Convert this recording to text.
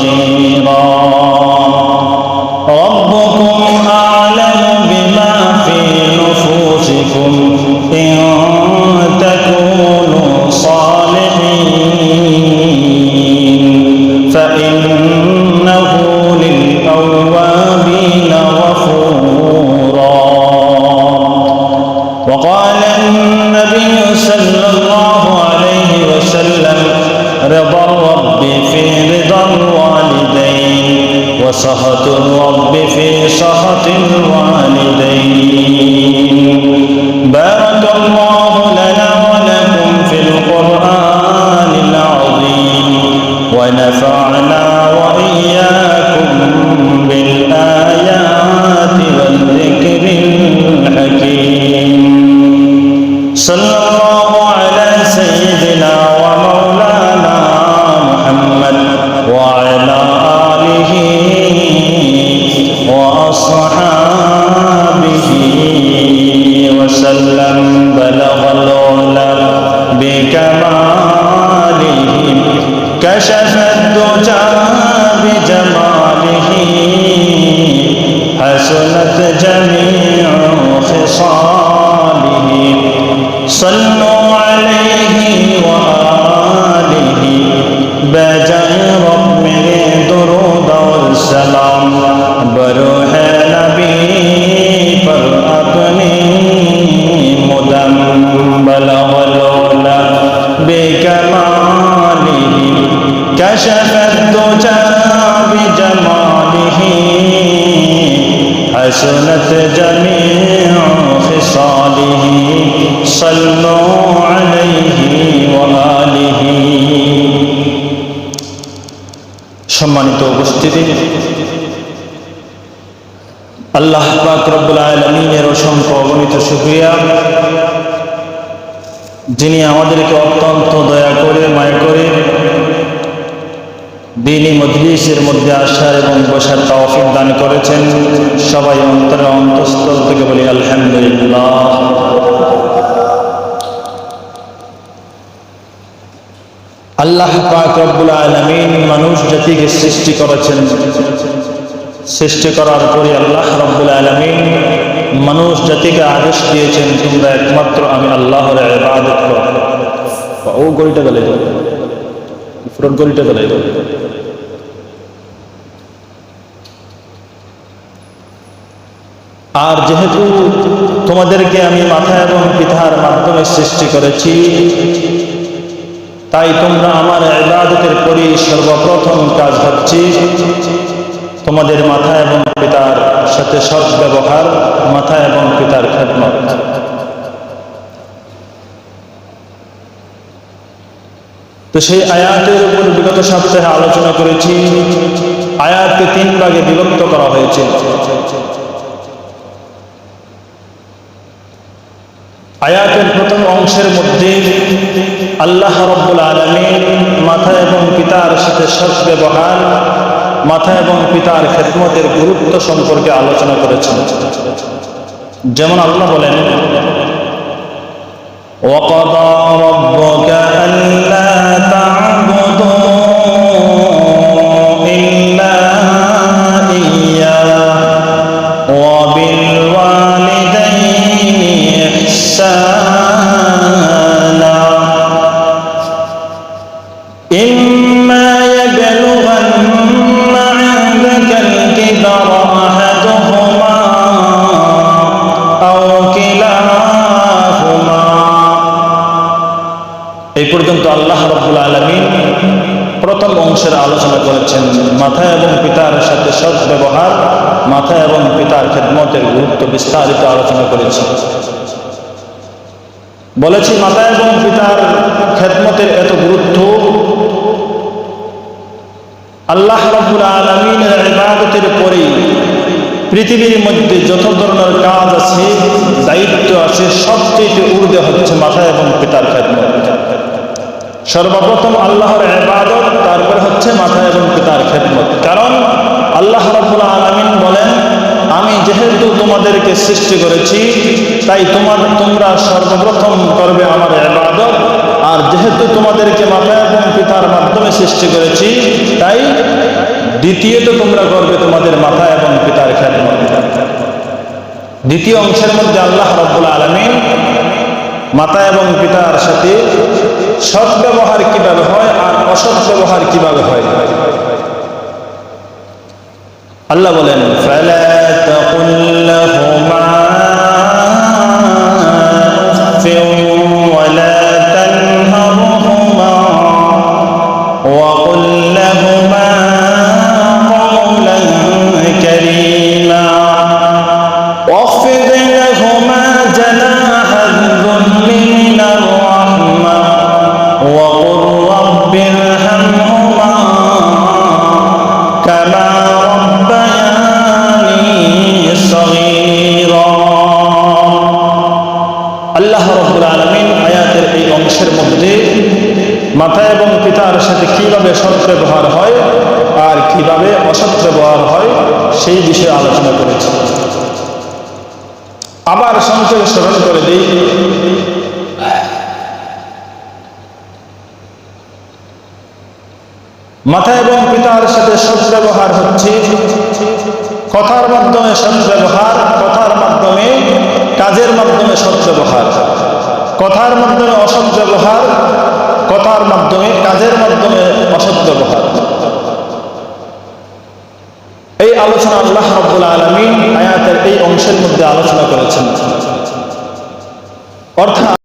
صغيرا ربكم أعلم بما في نفوسكم. إن تكونوا صالحين. فإنه للأوابين غفورا. وقال النبي صلى الله عليه وسلم رضا وسخط الرب في سخط الوالدين সম্মানিত উপস্থিতি। আল্লাহ রব্বুল আলমিনের অসংখ্য অগণিত শুক্রিয়া। যিনি আমাদেরকে অত্যন্ত দয়া করে, মায়া করে দিনই মজলিসের মধ্যে আসার এবং বসার তৌফিক দান করেছেন। সবাই অন্তরে অন্তঃস্থল থেকে বলি, আলহামদুলিল্লাহ। আল্লাহ পাক রব্বুল আলামিন জাতিকে সৃষ্টি করেছেন। সৃষ্টি করার পরে আল্লাহ রব্বুল আলামিন মানুষ জাতিকে আদেশ দিয়েছেন, তোমরা একমাত্র আমি আল্লাহর ইবাদত করো। ও গলিটা গলে ফ্রন্ট গলিটা গলে আর যেহেতু তোমাদেরকে আমি মাথা এবং পিতার মাধ্যমে সৃষ্টি করেছি তাই তোমরা আমার ইবাদতের পরই সর্বপ্রথম কাজ হচ্ছে তোমাদের মাথা এবং পিতার সাথে সৎ ব্যবহার, মাথা এবং পিতার খেদমত। তো সেই আয়াতের উপর বিগত সপ্তাহে আলোচনা করেছি। আয়াতকে তিন ভাগে বিভক্ত করা হয়েছে। আয়াতের প্রথম অংশের মধ্যে আল্লাহ রব্বুল আলমিন মাথা এবং পিতার সাথে সৎ ব্যবহার মাথা এবং পিতার খেদমতের গুরুত্ব সম্পর্কে আলোচনা করেছেন যেমন আল্লাহ বলেন وقضى ربك إما يبلغن عندك الكبر أحدهما أو كلاهما এই পর্যন্ত আল্লাহ রব্বুল আলমিন প্রথম অংশের আলোচনা করেছেন মাথা এবং পিতার সাথে সৎ ব্যবহার মাথা এবং পিতার খেদমতের গুরুত্ব বিস্তারিত আলোচনা করেছি বলেছি মাতা এবং পিতার খেদমতের এত গুরুত্ব আল্লাহ রাব্বুল আলামিনের ইবাদতের পরেই পৃথিবীর মধ্যে যত ধরনের কাজ আছে, দায়িত্ব আছে সবচেয়ে ঊর্ধ্বে হচ্ছে মাথা এবং পিতার খেদমত সর্বপ্রথম আল্লাহর ইবাদত, তারপরে হচ্ছে মাথা এবং পিতার খেদমত কারণ আল্লাহ রাব্বুল আলামিন বলেন, আমি যেহেতু তোমাদেরকে সৃষ্টি করেছি, তাই তোমার, তোমরা সর্বপ্রথম করবে আমার ইবাদত আর যেহেতু তোমাদেরকে মাতা এবং পিতার মাধ্যমে সৃষ্টি করেছি, তাই দ্বিতীয়ত তোমরা করবে তোমাদের মাতা এবং পিতার খ্যাতমত দ্বিতীয় অংশের মধ্যে আল্লাহ রব্বুল আলমিন মাতা এবং পিতার সাথে সৎ ব্যবহার কীভাবে হয় আর অসৎ ব্যবহার কীভাবে হয়? আল্লাহ বলেন, ফালা كما ربياني صغيرا আল্লাহ রব্বুল আলমিন আয়াতের এই অংশের মধ্যে মাতা এবং পিতার সাথে কিভাবে সৎ ব্যবহার হয় আর কিভাবে অসৎ ব্যবহার হয় সেই বিষয়ে আলোচনা করেছে আবার সংক্ষেপে স্মরণ করে দিই মাতা এবং পিতার সাথে সৎ ব্যবহার হচ্ছে। কথার মাধ্যমে সৎ ব্যবহার কথার মাধ্যমে কাজের মাধ্যমে সৎ ব্যবহার কথার মাধ্যমে অসৎ ব্যবহার কথার মাধ্যমে কাজের মাধ্যমে অসৎ ব্যবহার এই আলোচনা আল্লাহ রাব্বুল আলামিন আয়াতের এই অংশের মধ্যে আলোচনা করেছেন। অর্থাৎ